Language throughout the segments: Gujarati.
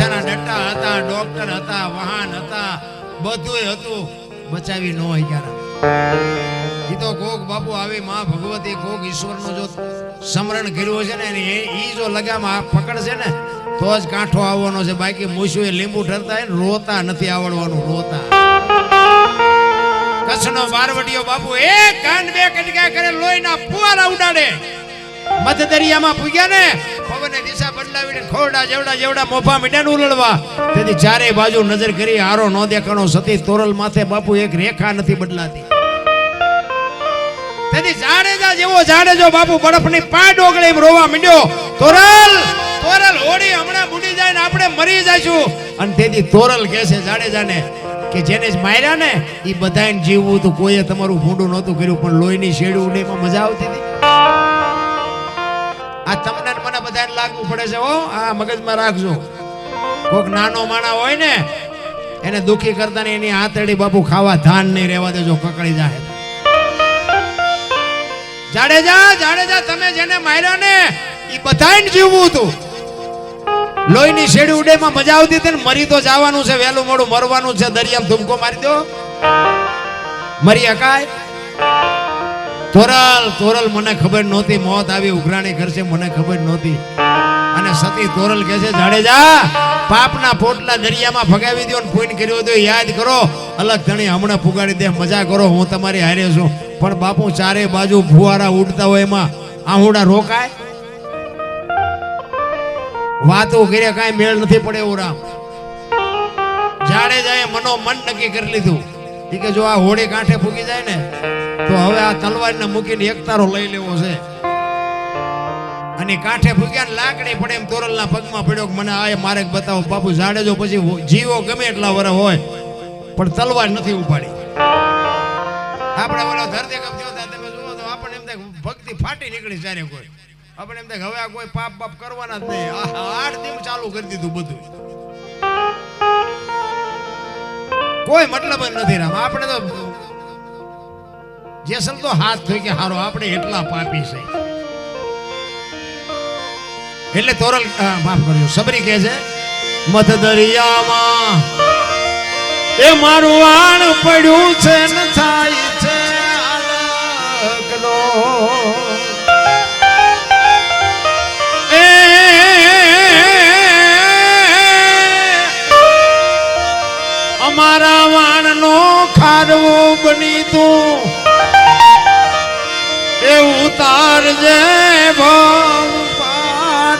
પૈસાના ડટ્ટા હતા ડોક્ટર હતા, વાહન હતા, બધુંય હતું. બચાવી ન ગયા એ તો કોક બાપુ આવી, માં ભગવતી કોક ઈશ્વરનું જો સ્મરણ કર્યું છે ને એ જો લગામ પકડશે ને, તો જ કાંઠો આવવાનો છે. બાકી મૂછું એ લીંબુ ઠરતા ને, રોતા નથી આવડવાનું, રોતા. કચ્છનો બારવટીયો બાપુ એક કાન બે કટકા કરે, લોહીના ફુવારા ઉડાડે. મધ દરિયામાં પૂગ્યા ને પવને દિશા બદલાવીને ખોરડા જેવડા જેવડા મોફા મીંડા ઉલળવા. તેથી ચારે બાજુ નજર કરી હારો ન દેખાણો સતી તોરલ માથે બાપુ એક રેખા નથી બદલાતી. તેથી જાડેજા જેવો જાડેજો બાપુ બરફની પા ડોગળે એમ રોવા મીડ્યો. તોરલ તોરલ હોડી હમણાં બુડી જાય ને આપણે મરી જઈશું. અને તેથી તોરલ કહે છે જાડેજાને કે જેને જ માર્યા ને એ બધાને જીવવું તો કોઈએ તમારું ભૂંડું નહોતું કર્યું, પણ લોહીની શેડું ઉડે એમાં મજા આવતી હતી. લાગવું પડે છે હો. આ મગજમાં રાખજો. કોક નાનો માણા હોય ને, એને દુખી કરતા ને એની હાથેડી બાપુ ખાવા ધાન નહીં રહેવા દેજો કકડી જાય જાડેજા જાડેજા તમે જેને માર્યો ને એ બધાને જીવવું હતું. લોહીની શેડી ઉડેમાં મજા આવતી હતી ને, મરી તો જવાનું છે, વહેલું મોડું મરવાનું છે, દરિયામાં ધુમકો મારી દો. મરી હકાય તોરલ તોરલ મને ખબર નહોતી, મોત આવી, ઉઘરાણી કરશે, મને ખબર નહોતી. અને સતી તોરલ કહે છે, જાડેજા, પાપના પોટલા દરિયામાં ફગાવી દો ને ફોન કર્યો તો યાદ કરો, અલગ ધણી હમણાં ફુગાડી દે, મજા કરો, હું તમારી હારે છું. પણ બાપુ, ચારે બાજુ ફુવારા ઉડતા હોય એમાં, આહુડા રોકાય? વાતો કર્યા કાંઈ મેળ નથી પડે એવું રામ જાડેજાએ મનો મન નક્કી કરી લીધું. ઈ કે જો આ હોળી કાંઠે ફૂકી જાય ને, તો હવે આ તલવારને મૂકીને એક તારો લઈ લેવો છે. અને કાંઠે ફૂક્યા ને લાકડી પડે એમ તોરલના પગમાં પડ્યો કે મને આ મારે બતાવો, બાપુ જાડેજો પછી જીવો ગમે એટલા વર હોય, પણ તલવાર નથી ઉપાડી. આપણે ઓલો ધરતી કપ થયો તમે જુઓ તો આપણને એમ થાય ભક્તિ ફાટી નીકળી જ્યારે કોઈ. આપણે એમ થાય હવે આ કોઈ પાપ બાપ કરવાના જ નહીં. આઠ દિવસ ચાલુ કરી દીધું બધું. કોઈ મતલબ નથી રામ. આપણે તો જેસલ તો હાથ થઈ કે હારો, આપણે એટલા પાપી છે. એટલે તોરલ માફ કરજો, સબરી કહે છે મધ દરિયામાં એ મારું વાણ પડ્યું છે ને થાય છે અલગનો અમારા વાણનો ખાડવો બની તું એ ઉતારજે ભાવ પાર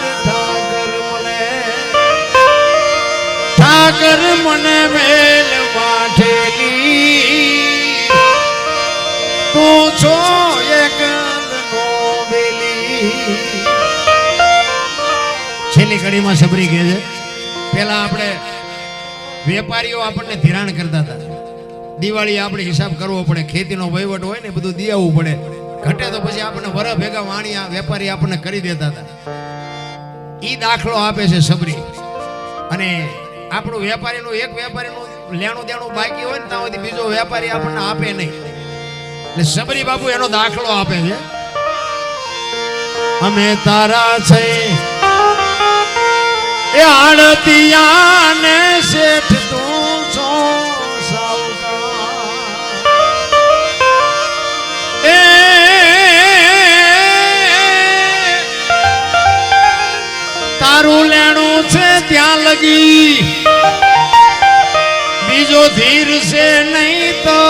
ઠાકર મને. મને મેલ માઠેલી તું છો એક છેલ્લી ઘડીમાં સબરી કહે છે. પેલા આપણે વેપારીઓ આપણને ધિરાણ કરતા હતા. દિવાળી આપણે હિસાબ કરવો પડે, ખેતીનો વહીવટ હોય ને બધું દિયાવવું પડે. ઘટે તો પછી આપણને વર ભેગા વાણિયા વેપારી આપણને કરી દેતા હતા. એ દાખલો આપે છે સબરી. અને આપણું વેપારીનું, એક વેપારીનું લેણું દેણું બાકી હોય ને ત્યાં સુધી બીજો વેપારી આપણને આપે નહીં. એટલે સબરી બાબુ એનો દાખલો આપે છે. અમે તારા છે એ આડતિયા શેઠ તું છો એ તારું લેણું છે ત્યાં લગી. બીજો ધીર છે નહીં તલવાર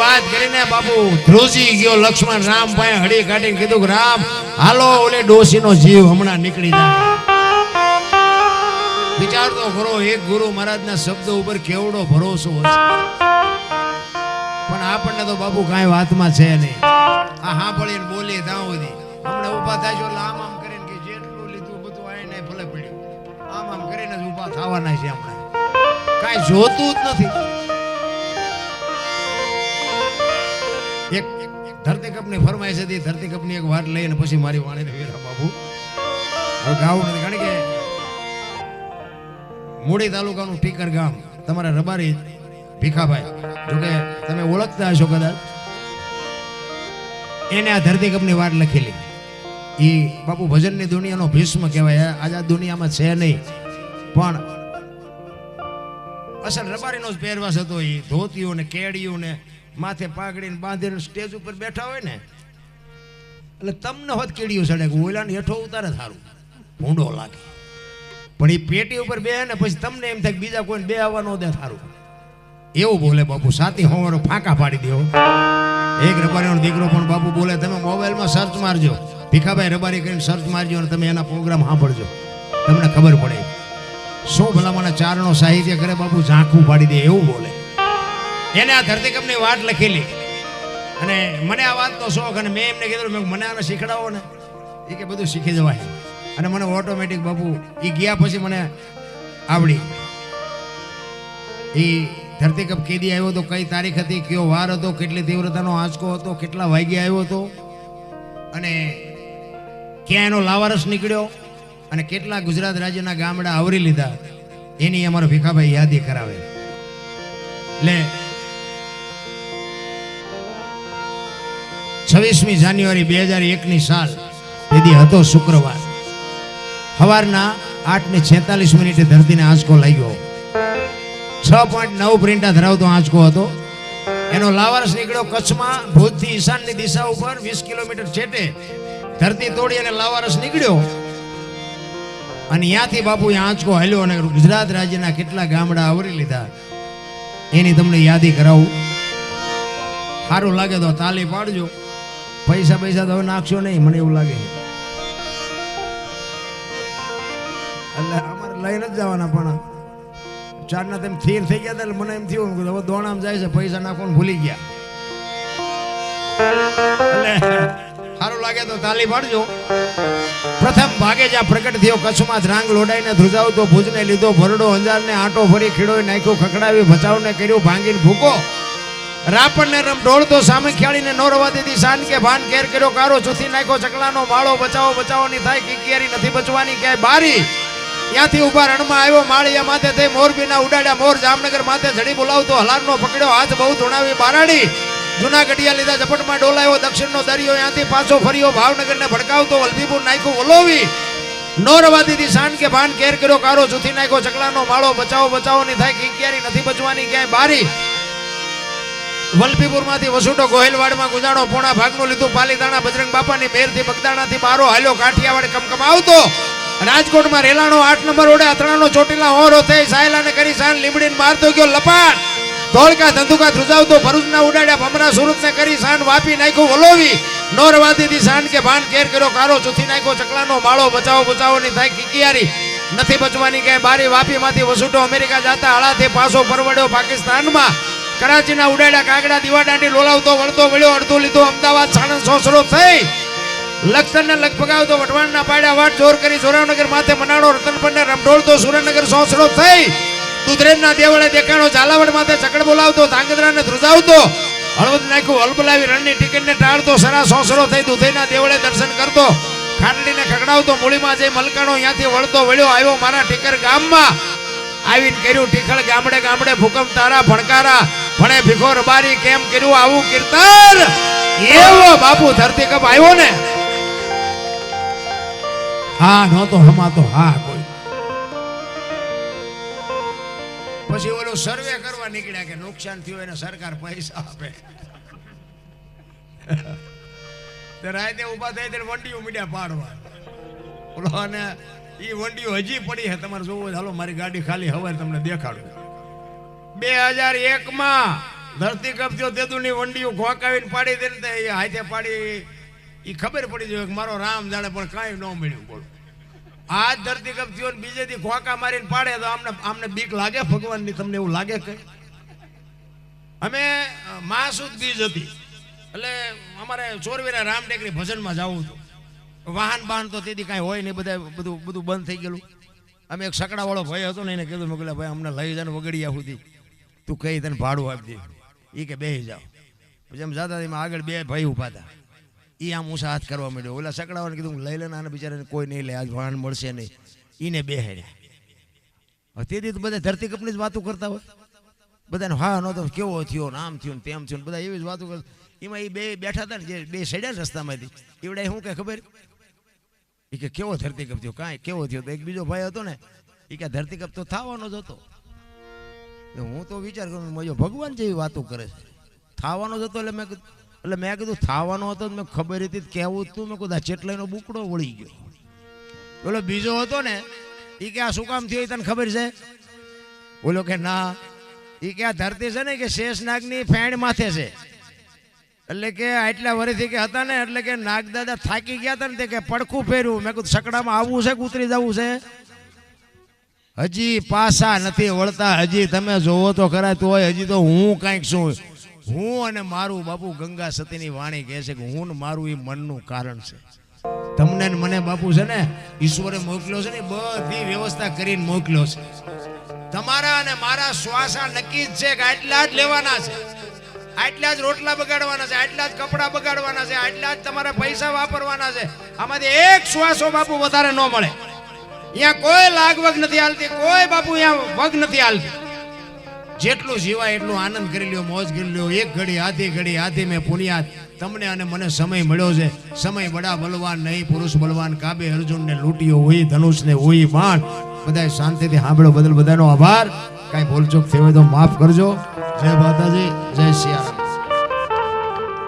વાત કરીને બાપુ ધ્રુજી ગયો, લક્ષ્મણ, રામ પાસે હળી કાઢીને કીધું રામ, હાલો ઓલે ડોશીનો જીવ હમણાં નીકળી જાય. વિચાર ખરો એક ગુરુ મહારાજના શબ્દો ઉપર કેવડો ભરોસો હશે પણ આપણને તો બાપુ કાંઈ વાતમાં છે નહીં. આ સાંભળીને બોલી ત્યાં સુધી. હમણાં ઊભા થાય એટલે આમ આમ કરીને કે જેટલું લીધું બધું આવીને ભલે પડ્યું. આમ આમ કરીને જ ઊભા થવાના છે હમણાં. કાંઈ જોતું જ નથી. ધરતી કપની ફરમાઈશ ધરતી કપની એક વાત લઈને પછી મારી વાણીને વીરા બાબુ હવે ગાવું નથી, કારણ કે મૂળી તાલુકાનું ટીકર ગામ, તમારા રબારી ભીખાભાઈ, જોકે તમે ઓળખતા હશો કદાચ, એને આ ધરતીકપની વાત લખેલી. એ બાપુ ભજનની દુનિયાનો ભીષ્મ કહેવાય આજ આ દુનિયામાં છે નહીં, પણ અસલ રબારીનો જ પહેરવાસ હતો એ ધોતીઓ ને કેડીઓ ને માથે પાઘડીને બાંધીને સ્ટેજ ઉપર બેઠા હોય ને, એટલે તમને હોત કેડીઓ સડે ઓલાને હેઠો ઉતારે સારું ભૂંડો લાગે. પણ એ પેટી ઉપર બે ને પછી તમને એમ થાય બીજા કોઈને બે આવવા ન દે સારું એવું બોલે બાપુ સાથી હોવારો ફાંકા પાડી દેવો એક રબારીનો દીકરો પણ બાપુ બોલે, તમે મોબાઈલમાં સર્ચ મારજો. ભીખાભાઈ રબારી કરીને સર્ચ મારજો અને તમે એના પ્રોગ્રામ સાંભળજો. તમને ખબર પડે. શું ભલામણ ચારણો સાહિત્ય કરે બાપુ, ઝાંખું પાડી દે, એવું બોલે. એને આ ધરતીકંપની વાત લખેલી. અને મને આ વાતનો શોખ અને મેં એમને કીધું મને આને શીખડાવો ને. એ કે બધું શીખી જવાય. અને મને ઓટોમેટિક બાપુ એ ગયા પછી મને આવડી. એ ધરતીકંપ કેદી આવ્યો હતો કઈ તારીખ હતી, કયો વાર હતો, કેટલી તીવ્રતાનો આંચકો હતો, કેટલા વાગ્યે આવ્યો હતો, અને ક્યાં એનો લાવારસ નીકળ્યો, અને કેટલા ગુજરાત રાજ્યના ગામડા આવરી લીધા, એની અમારો ભીખાભાઈ યાદી કરાવે. એટલે છવ્વીસમી જાન્યુઆરી બે હજાર એકની સાલ. તેથી હતો શુક્રવાર. સવારના આઠ ને છેતાલીસ મિનિટે ધરતીને આંચકો લાગ્યો. છ પોઈન્ટ નવ પ્રિન્ટા ધરાવતો આંચકો હતો. એનો લાવારસ નીકળ્યો કચ્છમાં. ભુજથી ઈશાનની દિશા ઉપર વીસ કિલોમીટર છેટે ધરતી તોડી અને લાવારસ નીકળ્યો. અને ત્યાંથી બાપુ એ આંચકો હાલ્યો અને ગુજરાત રાજ્યના કેટલા ગામડા આવરી લીધા. એની તમને યાદી કરાવું. સારું લાગે તો તાલી પાડજો. પૈસા પૈસા તો નાખશો નહીં, મને એવું લાગે. એટલે અમારે લઈને જ જવાના પણ ચારના તેમ થીર થઈ ગયા એટલે મને એમ થયું હવે દોણામ જાય છે, પૈસા નાખવાનું ભૂલી ગયા. સારું લાગે તો તાલી પાડજો. પ્રથમ ભાગે જ્યાં પ્રગટ થયો, કચ્છમાં ધ્રાંગ લોડાઈને ધ્રુજાવતો ભુજને લીધો ભરડો અંજારને આંટો ફરી ખીડોય નાખ્યો, ખખડાવી ભચાવને કર્યું, ભાંગીને ભૂકો. રાપણને રમ ઢોળતો સામે ખેડીને નોરવા દીધી. સાન કે ભાન કેર કર્યો, કારો ચૂથી નાખ્યો, ચકલાનો માળો બચાવો, બચાવોની થાય કિકિયારી નથી બચવાની, ક્યાંય બારી. ત્યાંથી ઊભા રણમાં આવ્યો, માળિયા માથે તે મોરબીના ઉડાડ્યા, મોર જામનગર માથે જડી બોલાવતો, હલારનો પકડ્યો, હાથ બહુ ધોણાવી, બારાડી. જૂના ગઢિયા લીધા ઝપટમાં ડોલાયો, દક્ષિણનો દરિયો ત્યાંથી પાછો ફર્યો, ભાવનગરને ભડકાવતો, વલભીપુર નાખ્યું, વલોવી. નો રવા દીધી શાન કે ભાન કેર કર્યો, કારો ચૂથી નાખ્યો, ચકલાનો માળો બચાવો, બચાવોની થાય કિંકિયારી નથી બચવાની, ક્યાંય બારી. વલભીપુરમાંથી વસુટો ગોહિલવાડમાં ગુજાણો પોણા ભાગનું લીધું. પાલીતાણા બજરંગ બાપાની મેરથી બગદાણાથી બારો હાલ્યો કાઠિયાવાડ કમકમ આવતો રાજકોટમાં રેલાણો આઠ નંબર ઓડે અથડાનો ચોટીલા હોરો થઈ સાયલાને કરી સાન લીમડીને મારતો ગયો લપાટ. ધોળકા ધંધુકા ધ્રુજાવતો ભરૂચના ઉડાડ્યા ભમરા સુરતને કરી સાન વાપી નાખ્યું વલોવી. નોર વાદીથી સાન કે ભાન કેર કર્યો કારો ચૂથી નાખ્યો ચકલાનો માળો, બચાવો બચાવોની થાય કિકિયારી. નથી બચવાની કે બારી, વાપીમાંથી વસુટો અમેરિકા જાતા હળાથી પાછો પરવડ્યો પાકિસ્તાનમાં. કરાચીના ઉડાડ્યા કાગડા દીવાદાંડી લોલાવતો વળતો, વળ્યો, અડધો લીધો, અમદાવાદ સાણંદ સોસરો થઈ. લક્ષણને લગભગાવતો વટવાણના પાડ્યા વાટ જોર કરી જોરાવનગર માથે મનાડો રતનપરને રમઢોળતો, સુરેન્દ્રનગર સોસરો થઈ. દુધરેજના દેવળે દેખાણો, ઝાલાવડ માથે ચકડ બોલાવતો, ધાંગધ્રાને ધ્રુજાવતો. હળવદ નાખ્યું, હલબલાવી રણની ટિકિટને ટાળતો, સરા સોસરો થઈ, દુધઈના દેવળે દર્શન કરતો. ખાંડડીને ખગડાવતો, મૂળીમાં જઈ મલકાણો ત્યાંથી વળતો, વળ્યો, આવ્યો મારા ઠીકર ગામમાં. આવીને કર્યું ટીખળ ગામડે ગામડે, ભૂકંપ તારા, ભણકારા. ભણે ભીખોર બારી કેમ કર્યું આવું કીર્તન? એવો બાપુ ધરતી કપ આવ્યો ને. હા, નહોતો હમાતો. હા, કોઈ. પછી ઓલો સર્વે કરવા નીકળ્યા કે નુકસાન થયું એને સરકાર પૈસા આપે. રાતે ઊભા થઈ ત્યારે વંડીઓ મીડિયા પાડવા. ઓલો અને એ વંડીઓ હજી પડી છે. તમારે જોવું હાલો, મારી ગાડી ખાલી હવે તમને દેખાડું. બે હજાર એક માં ધરતીકંપ થયો તેદુની વંડીઓ ઘોંકાવીને પાડી દે એ હાથે પાડી એ ખબર પડી જાય કે મારો રામ જાણે પણ કાંઈ ન મળ્યું બોલો. આ જ ધરતીકંપ બીજેથી ખોંકા મારીને પાડે તો આમને આમને બીક લાગે ભગવાનની તમને એવું લાગે કઈ? અમે અ, મહાસુદ બીજ હતી. એટલે અમારે ચોરવીરા રામ ટેકરી ભજનમાં જવું હતું. વાહન બાહન તો તેથી કાંઈ હોય નહીં બધા બધું બધું બંધ થઈ ગયેલું. અમે એક સકડાવાળો ભાઈ હતો ને એને કીધું મોકલ્યા ભાઈ અમને લઈ જાય વગડિયા સુધી. તું કહી તને ભાડું આપજે. એ કે બેસી જાઓ. પછી એમ જતા એમાં આગળ બે ભાઈ ઊભા હતા. એ આમ ઊંચા હાથ કરવા માંડ્યો. ઓલા સકડાવાને કીધું લઈ લે આને બિચારાને કોઈ નહીં લે. આજ ભાણ મળશે નહીં. એને બે હેડ્યા તેથી તો બધા ધરતીકપની જ વાતો કરતા હોય. બધાને હા નહોતો કેવો થયો ને આમ થયું ને તેમ થયું ને બધા એવી જ વાતો કરતા એમાં એ બે બેઠા હતા ને જે બે સડ્યા રસ્તામાંથી. એવડે શું કે ખબર? એ કે, કેવો ધરતીકપ થયો? કાંઈ કેવો થયો? તો એક બીજો ભાઈ હતો ને એ કે ધરતીકપ તો થવાનો જ હતો. હું તો વિચાર કરું મજો ભગવાન જેવી વાતો કરે છે. થવાનો જ હતો, એટલે મેં એટલે મેં કીધું, થવાનો હતો મેં ખબર હતી તો કહેવું તું. મેં કીધું ચેટલાઈનો બુકડો વળી ગયો. ઓલો બીજો હતો ને એ કે, આ શું કામ થયું તને ખબર છે? બોલો કે, ના. એ કે, આ ધરતી છે ને કે શેષનાગની ફેણ માથે છે. એટલે કે આટલા વર્ષથી કે હતા ને, એટલે કે નાગદાદા થાકી ગયા હતા ને, તે કે પડખું ફેર્યું મેં કીધું, સકડામાં આવવું છે કે ઉતરી જવું છે? હજી પાસા નથી વળતા, હજી તમે જોવો તો ખરા તોય હજી તો હું કાંઈક છું. હું અને મારું બાપુ ગંગા સતીની વાણી કહે છે કે હું ને મારું એ મનનું કારણ છે. તમને મને બાપુ છે ને, ઈશ્વરે મોકલ્યો છે ને, બધી વ્યવસ્થા કરીને મોકલ્યો છે. તમારા અને મારા શ્વાસા નક્કી જ છે કે આટલા જ લેવાના છે. આટલા જ રોટલા બગાડવાના છે, આટલા જ કપડા બગાડવાના છે, આટલા જ તમારા પૈસા વાપરવાના છે. આમાંથી એક શ્વાસો બાપુ વધારે ન મળે. અહીંયા કોઈ લાગવગ નથી હાલતી, કોઈ બાપુ અહીંયા વગ નથી હાલતી. જેટલું જીવાય એટલું આનંદ કરી લ્યો, મોજ કરી લ્યો. એક ઘડી, આધી ઘડી, આધી મેં પુણ્યા તમને અને મને સમય મળ્યો છે. સમય બડા બલવાન, નહીં પુરુષ બલવાન. કાબે અર્જુનને લૂંટ્યો હોય, ધનુષને હોય બાણ બધાય શાંતિથી સાંભળો બદલ બધાનો આભાર. કાંઈ ભૂલચૂક થયો હોય તો માફ કરજો. જય માતાજી, જય સિયારામ